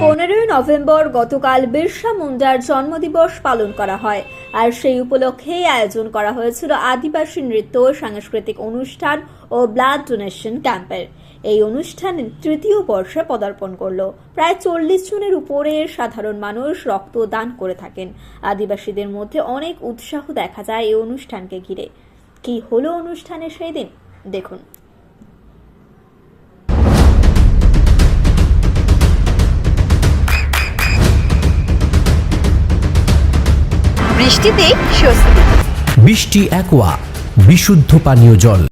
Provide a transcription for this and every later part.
পনেরোই নভেম্বর গতকাল বিরসা মুন্ডার জন্মদিবস পালন করা হয়। আর সেই উপলক্ষেই আয়োজন করা হয়েছিল আদিবাসী নৃত্য সাংস্কৃতিক অনুষ্ঠান ও ব্লাড ডোনেশন ক্যাম্পের। এই অনুষ্ঠান তৃতীয় বর্ষে পদার্পণ করল। প্রায় চল্লিশ জনের উপরে সাধারণ মানুষ রক্তদান করে থাকেন। আদিবাসীদের মধ্যে অনেক উৎসাহ দেখা যায় এই অনুষ্ঠানকে ঘিরে। কি হলো অনুষ্ঠানে সেই দিন? দেখুন। বৃষ্টিতে স্বস্তি। বৃষ্টি অ্যাকোয়া বিশুদ্ধ পানীয় জল।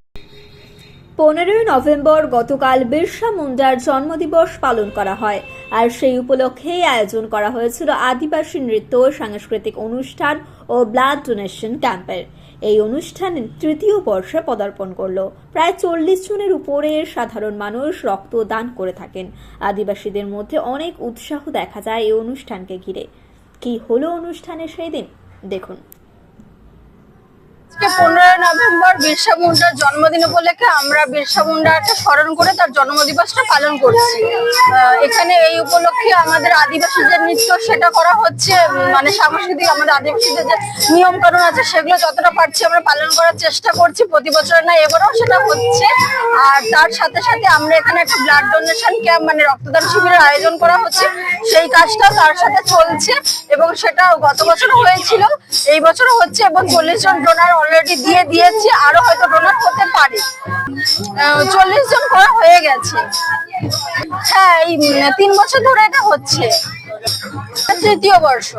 পনেরোই নভেম্বর গতকাল বিরসা মুন্ডার জন্মদিবস পালন করা হয়। আর সেই উপলক্ষেই আয়োজন করা হয়েছিল আদিবাসী নৃত্য, সাংস্কৃতিক অনুষ্ঠান ও ব্লাড ডোনেশন ক্যাম্পের। এই অনুষ্ঠান তৃতীয় বর্ষে পদার্পণ করল। প্রায় চল্লিশ জনের উপরে সাধারণ মানুষ রক্ত দান করে থাকেন। আদিবাসীদের মধ্যে অনেক উৎসাহ দেখা যায় এই অনুষ্ঠানকে ঘিরে। কি হলো অনুষ্ঠানে সেই দিন? দেখুন। আজকে পনেরোই নভেম্বর বিরসা মুন্ডার জন্মদিন উপলক্ষে আমরা বিরসা মুন্ডাকে স্মরণ করে তার জন্মদিবসটা পালন করছি। এখানে এই উপলক্ষে আমাদের আদিবাসীদের নৃত্য সেটা করা হচ্ছে মানে সাংস্কৃতিক আমাদের আদিবাসীদের যে নিয়ম কানুন আছে সেগুলো যতটা পারছি আমরা পালন করার চেষ্টা করছি, প্রতি বছর না এবারেও সেটা হচ্ছে। আর তার সাথে সাথে আমরা এখানে একটা ব্লাড ডোনেশন ক্যাম্প মানে রক্তদান শিবিরের আয়োজন করা হচ্ছে। সেই কাজটা তার সাথে চলছে এবং সেটা গত বছর হয়েছিল, এই বছরও হচ্ছে এবং চল্লিশ জন ডোনার অলরেডি দিয়ে দিয়েছি, আরও হয়তো ডোনেট করতে পারি। চল্লিশ জন করা হয়ে গেছে। হ্যাঁ এই তিন বছর ধরে এটা হচ্ছে। তৃতীয় বর্ষ।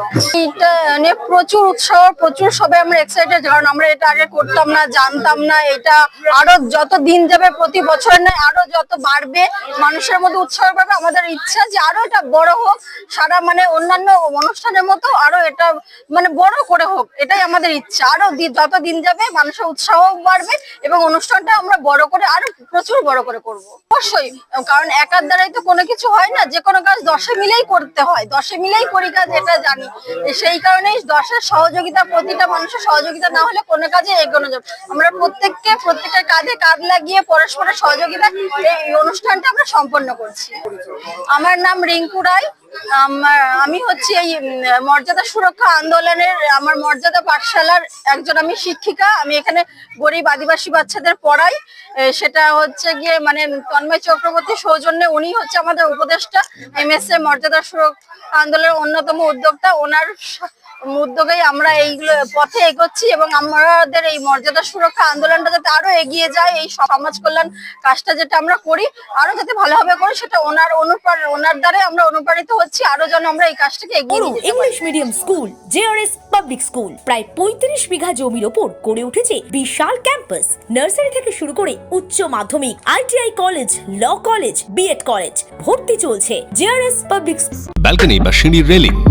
এটা নিয়ে প্রচুর উৎসাহ, প্রচুর সবাই আমরা এক্সাইটেড কারণ আমরা এটা আগে করতাম না, জানতাম না। এটা আরও যত দিন যাবে প্রতি বছর নয়, আরও যত বাড়বে, মানুষের মধ্যে উৎসাহ বাড়বে আমাদের ইচ্ছা যে আরও এটা বড় হোক, সারা মানে অন্যান্য অনুষ্ঠানের মতো আরও এটা মানে বড় করে হোক, এটাই আমাদের ইচ্ছা। আরও যত দিন যাবে, মানুষের উৎসাহ বাড়বে এবং অনুষ্ঠানটা আমরা বড় করে, আরও প্রচুর বড় করে করব। অবশ্যই, কারণ একার দ্বারাই তো কোনো কিছু হয় না, যে কোনো কাজ দশে মিলেই করতে হয়, দশে মিলেই করি কাজ এটা জানি। সেই কারণেই দশের সহযোগিতা, প্রতিটা মানুষের সহযোগিতা না হলে কোনো কাজে এগোনো যাবে আমরা প্রত্যেককে, প্রত্যেকের কাজে কাঁধ লাগিয়ে পরস্পরের সহযোগিতা এই অনুষ্ঠানটা আমরা সম্পন্ন করছি। আমার নাম রিঙ্কু রায়। আমি হচ্ছে এই মর্যাদা সুরক্ষা আন্দোলনের, আমার মর্যাদা পাঠশালার একজন আমি শিক্ষিকা। আমি এখানে গরিব আদিবাসী বাচ্চাদের পড়াই। সেটা হচ্ছে গিয়ে মানে তন্ময় চক্রবর্তী সৌজন্যে উনি হচ্ছে আমাদের উপদেষ্টা, এম এস এ মর্যাদা সুরক্ষা আন্দোলনের অন্যতম উদ্যোক্তা। ওনার উদ্যোগেই আমরা এইগুলো পথে এগোচ্ছি এবং আমাদের এই মর্যাদা সুরক্ষা আন্দোলনটা যাতে আরও এগিয়ে যায় এই সমাজ কল্যাণ কাজটা যেটা আমরা করি আরও যাতে ভালোভাবে করি সেটা ওনার অনুপ্রাণ ওনার দ্বারাই আমরা অনুপ্রাণিত হচ্ছি আরও যেন আমরা এই কাজটাকে এগিয়ে। English medium school JRS public school প্রায় পঁয়ত্রিশ বিঘা জমির ওপর গড়ে উঠেছে বিশাল ক্যাম্পাস নার্সারি থেকে শুরু করে উচ্চ মাধ্যমিক ITI college law college BEd college ভর্তি চলছে জেআরএস পাবলিক ব্যালকনি বা সিঁড়ির রেলিং